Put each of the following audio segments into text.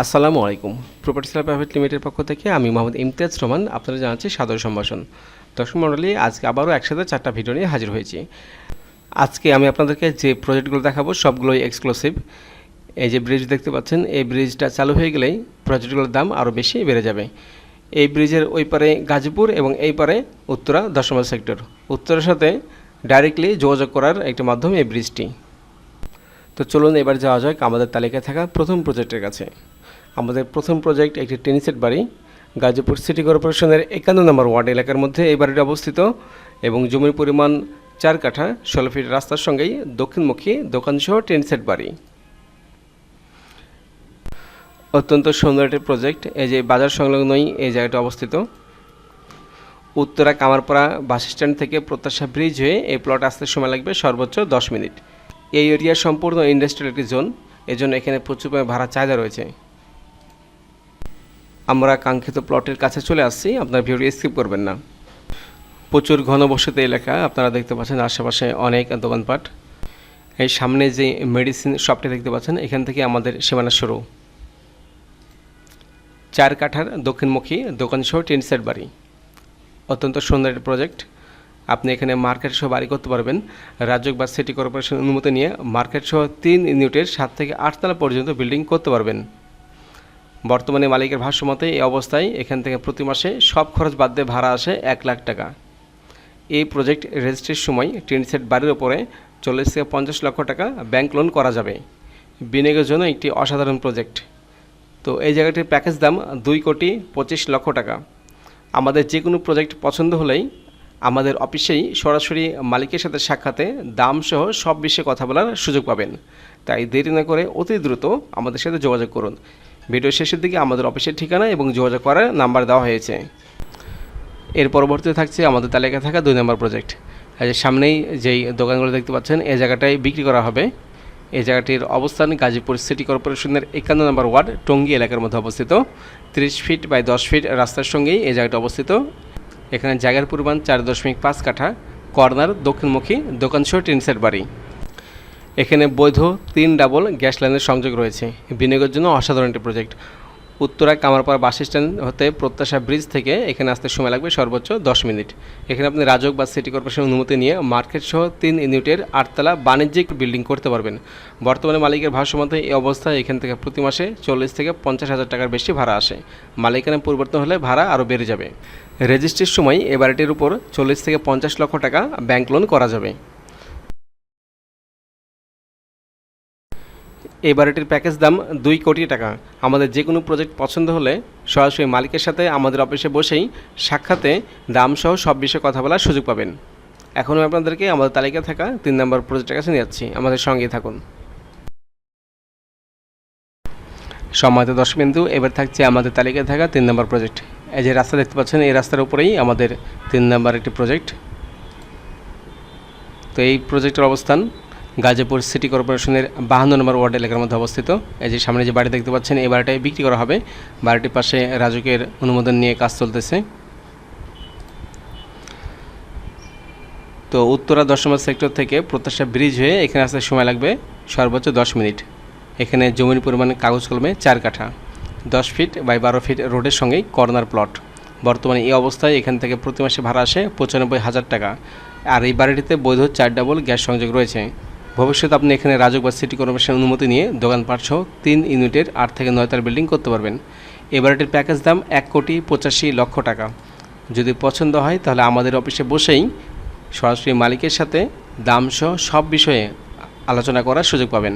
আসসালামু আলাইকুম। Property seller private লিমিটেডের পক্ষ থেকে আমি মোহাম্মদ ইমতিয়াজ রহমান আপনারা জানাচ্ছি সাদর সম্ভাষণ। দর্শক মণ্ডলী আজকে আবারও একসাথে চারটা ভিডিও নিয়ে হাজির হয়েছি। আজকে আমি আপনাদেরকে যে প্রজেক্টগুলো দেখাবো সবগুলোই এক্সক্লুসিভ এই যে ব্রিজ দেখতে পাচ্ছেন, এই ব্রিজটা চালু হয়ে গেলেই প্রজেক্টগুলোর দাম আরও বেশি বেড়ে যাবে। এই ব্রিজের ওই পারে গাজীপুর এবং এই পারে উত্তরা দশমাল সেক্টর উত্তরের সাথে ডাইরেক্টলি যোগাযোগ করার একটি মাধ্যম এই ব্রিজটি তো চলুন এবার যাওয়া যাক আমাদের তালিকায় থাকা প্রথম প্রজেক্টের কাছে। আমাদের প্রথম প্রজেক্ট একটি টেনিসেট বাড়ি, গাজীপুর সিটি কর্পোরেশনের একান্ন নম্বর ওয়ার্ড এলাকার মধ্যে এই বাড়িটি অবস্থিত এবং জমির পরিমাণ চার কাঠা, ষোলো ফিট রাস্তার সঙ্গেই দক্ষিণমুখী দোকানসহ টেনিসেট বাড়ি। অত্যন্ত সুন্দর একটি প্রজেক্ট এই যে বাজার সংলগ্নই এই জায়গাটা অবস্থিত। উত্তরা কামারপাড়া বাস স্ট্যান্ড থেকে প্রত্যাশা ব্রিজ হয়ে এই প্লট আসতে সময় লাগবে সর্বোচ্চ দশ মিনিট। এই এরিয়া সম্পূর্ণ ইন্ডাস্ট্রিয়াল একটি জোন এজন্য এখানে প্রচুর ভাড়া চাহিদা রয়েছে। আমরা কাঙ্ক্ষিত প্লটের কাছে চলে আসছি, আপনার ভিডিও স্কিপ করবেন না। প্রচুর ঘনবসতি এলাকা, আপনারা দেখতে পাচ্ছেন আশেপাশে অনেক দোকানপাট। এই সামনে যে মেডিসিন শপটি দেখতে পাচ্ছেন, এখান থেকে আমাদের সীমানা শুরু। চার কাঠার দক্ষিণমুখী দোকানসহ টিন সেট বাড়ি। অত্যন্ত সুন্দর একটি প্রজেক্ট আপনি এখানে মার্কেট সহ বাড়ি করতে পারবেন। রাজ্য বা সিটি কর্পোরেশন অনুমতি নিয়ে মার্কেট সহ তিন ইউনিটের সাত থেকে আটতলা পর্যন্ত বিল্ডিং করতে পারবেন। বর্তমানে মালিকের ভাষ্যমতে এই অবস্থায় এখান থেকে প্রতি মাসে সব খরচ বাদ দিয়ে ভাড়া আসে এক লাখ টাকা। এই প্রজেক্ট রেজিস্ট্রির সময় টিন সেট বাড়ির ওপরে চল্লিশ থেকে পঞ্চাশ লক্ষ টাকা ব্যাংক লোন করা যাবে। বিনিয়োগের জন্য একটি অসাধারণ প্রজেক্ট। তো এই জায়গাটির প্যাকেজ দাম দুই কোটি পঁচিশ লক্ষ টাকা। আমাদের যে কোনো প্রজেক্ট পছন্দ হলেই আমাদের অফিসেই সরাসরি মালিকের সাথে সাক্ষাতে দাম সহ সব বিষয়ে কথা বলার সুযোগ পাবেন। তাই দেরি না করে অতি দ্রুত আমাদের সাথে যোগাযোগ করুন। ভিডিও শেষের দিকে আমাদের অফিসের ঠিকানা এবং যোগাযোগ করার নাম্বার দেওয়া হয়েছে। এর পরবর্তীতে থাকছে আমাদের তালিকায় থাকা দুই নম্বর প্রজেক্ট। সামনেই যেই দোকানগুলো দেখতে পাচ্ছেন, এই জায়গাটায় বিক্রি করা হবে। এই জায়গাটির অবস্থান গাজীপুর সিটি কর্পোরেশনের একান্ন নম্বর ওয়ার্ড, টঙ্গী এলাকার মধ্যে অবস্থিত। তিরিশ ফিট বাই দশ ফিট রাস্তার সঙ্গেই এই জায়গাটা অবস্থিত। এখানে জায়গার পরিমাণ চার দশমিক পাঁচ কাঠা, কর্নার দক্ষিণমুখী দোকানসহ টিনসের বাড়ি। এখানে বৈধ তিন ডাবল গ্যাস লাইনের সংযোগ রয়েছে। বিনিয়োগের জন্য অসাধারণ একটি project. Uttara Kamarpara bus stand হতে প্রত্যাশা ব্রিজ থেকে এখানে আসতে সময় লাগবে সর্বোচ্চ দশ মিনিট। এখানে আপনি রাজক বা সিটি কর্পোরেশন অনুমতি নিয়ে মার্কেট সহ তিন ইউনিটের আটতলা বাণিজ্যিক বিল্ডিং করতে পারবেন। বর্তমানে মালিকের ভাষ্যমতে এই অবস্থায় এখান থেকে প্রতি মাসে চল্লিশ থেকে পঞ্চাশ হাজার টাকার বেশি ভাড়া আসে। মালিকানা পরিবর্তন হলে ভাড়া আরও বেড়ে যাবে। রেজিস্ট্রির সময় এ বাড়িটির উপর চল্লিশ থেকে পঞ্চাশ লক্ষ টাকা ব্যাংক লোন করা যাবে। এই বাড়িটির প্যাকেজ দাম দুই কোটি টাকা। আমাদের যে কোনো প্রজেক্ট পছন্দ হলে সরাসরি মালিকের সাথে আমাদের অফিসে বসেই সাক্ষাতে দাম সহ সব বিষয়ে কথা বলার সুযোগ পাবেন। এখন আপনাদেরকে আমাদের তালিকায় থাকা তিন নম্বর প্রজেক্টের কাছে নিয়ে যাচ্ছি। আমাদের সঙ্গেই থাকুন। দর্শক বিন্দু এবার থাকছে আমাদের তালিকায় থাকা তিন নম্বর প্রজেক্ট। এই যে রাস্তা দেখতে পাচ্ছেন, এই রাস্তার উপরেই আমাদের তিন নম্বর একটি প্রজেক্ট। তো এই প্রজেক্টের অবস্থান গাজীপুর সিটি কর্পোরেশনের বাহান্ন নম্বর ওয়ার্ড এলাকার মধ্যে অবস্থিত। এই যে সামনে যে বাড়ি দেখতে পাচ্ছেন, এই বাড়িটাই বিক্রি করা হবে। বাড়িটির পাশে রাজুকের অনুমোদন নিয়ে কাজ চলতেছে। তো উত্তরা দশম সেক্টর থেকে প্রত্যাশা ব্রিজ হয়ে এখানে আসতে সময় লাগবে সর্বোচ্চ দশ মিনিট। এখানে জমির পরিমাণ কাগজ কলমে চার কাঠা, দশ ফিট বাই বারো ফিট রোডের সঙ্গেই কর্নার প্লট। বর্তমানে এই অবস্থায় এখান থেকে প্রতি মাসে ভাড়া আসে পঁচানব্বই হাজার টাকা। আর এই বাড়িটিতে বৈধ চার ডাবল গ্যাস সংযোগ রয়েছে। ভবিষ্যতে আপনি এখানে রাজক বা সিটি কর্পোরেশনের অনুমতি নিয়ে দোকানপাট সহ তিন ইউনিটের আট থেকে নয়তার বিল্ডিং করতে পারবেন। বাড়িটির প্যাকেজ দাম এক কোটি পঁচাশি লক্ষ টাকা। যদি পছন্দ হয়, তাহলে আমাদের অফিসে বসেই সরাসরি মালিকের সাথে দাম সহ সব বিষয়ে আলোচনা করার সুযোগ পাবেন।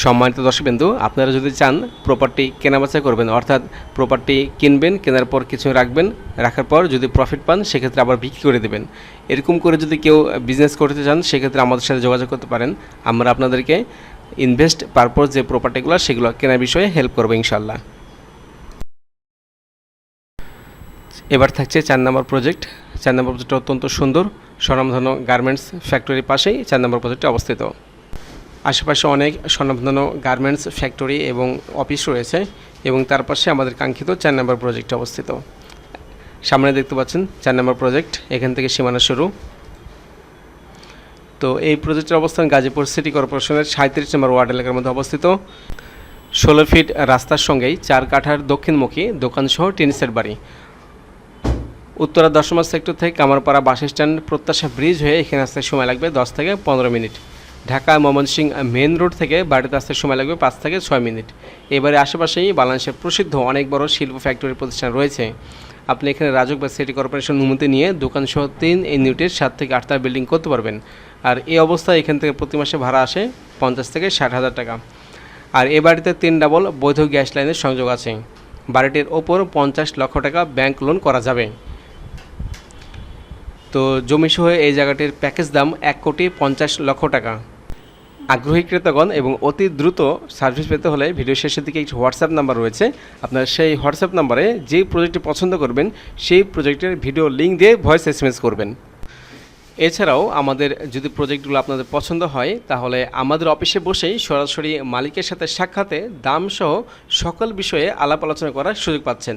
সম্মানিত দর্শকবিন্দু, আপনারা যদি চান প্রপার্টি কেনাবেচা করবেন, অর্থাৎ প্রপার্টি কিনবেন, কেনার পর কিছু রাখবেন, রাখার পর যদি প্রফিট পান, সেক্ষেত্রে আবার বিক্রি করে দেবেন। এরকম করে যদি কেউ বিজনেস করতে চান, সেক্ষেত্রে আমাদের সাথে যোগাযোগ করতে পারেন। আমরা আপনাদেরকে ইনভেস্ট পারপোজ যে প্রপার্টিগুলো সেগুলো কেনার বিষয়ে হেল্প করব ইনশাল্লাহ এবার থাকছে চার নম্বর প্রজেক্ট চার নম্বর প্রজেক্টটা অত্যন্ত সুন্দর। স্বনামধন্য গার্মেন্টস ফ্যাক্টরির পাশেই চার নম্বর প্রজেক্টটি অবস্থিত। আশেপাশে অনেক স্বনামধন্য গার্মেন্টস ফ্যাক্টরি এবং অফিস রয়েছে এবং তার পাশে আমাদের কাঙ্ক্ষিত চার নম্বর প্রজেক্ট অবস্থিত। সামনে দেখতে পাচ্ছেন চার নম্বর প্রজেক্ট এখান থেকে সীমানা শুরু। তো এই প্রজেক্টের অবস্থান গাজীপুর সিটি কর্পোরেশনের সাঁত্রিশ নম্বর ওয়ার্ড এলাকার মধ্যে অবস্থিত। ষোলো ফিট রাস্তার সঙ্গেই চার কাঠার দক্ষিণমুখী দোকানসহ টিনসের বাড়ি। উত্তরা দশমা সেক্টর থেকে Kamarpara bus stand Prottasha bridge হয়ে এখানে আসতে সময় লাগবে দশ থেকে পনেরো minute. Dhaka Mymensingh main road থেকে বাড়িতে আসতে সময় লাগবে পাঁচ থেকে ছয় মিনিট। এবারে আশেপাশেই বাংলাদেশের প্রসিদ্ধ অনেক বড় শিল্প ফ্যাক্টরি প্রতিষ্ঠান রয়েছে। আপনি এখানে রাজক বা সিটি কর্পোরেশন অনুমতি নিয়ে দোকানসহ তিন ইউনিটের সাত থেকে আটটা বিল্ডিং করতে পারবেন। আর এই অবস্থায় এখান থেকে প্রতি মাসে ভাড়া আসে পঞ্চাশ থেকে ষাট হাজার টাকা। আর এ বাড়িতে তিন ডাবল বৈধ গ্যাস লাইনের সংযোগ আছে। বাড়িটির ওপর পঞ্চাশ লক্ষ টাকা ব্যাংক লোন করা যাবে। তো জমি জমিসহ এই জায়গাটির প্যাকেজ দাম এক কোটি পঞ্চাশ লক্ষ টাকা। আগ্রহী ক্রেতাগণ এবং অতি দ্রুত সার্ভিস পেতে হলে ভিডিও শেষের দিকে একটি হোয়াটসঅ্যাপ নাম্বার রয়েছে। আপনার সেই হোয়াটসঅ্যাপ নাম্বারে যেই প্রজেক্টটি পছন্দ করবেন, সেই প্রজেক্টের ভিডিও লিঙ্ক দিয়ে ভয়েস এসএমএস করবেন। এছাড়াও আমাদের যদি প্রজেক্টগুলো আপনাদের পছন্দ হয়, তাহলে আমাদের অফিসে বসেই সরাসরি মালিকের সাথে সাক্ষাতে দামসহ সকল বিষয়ে আলাপ আলোচনা করার সুযোগ পাচ্ছেন।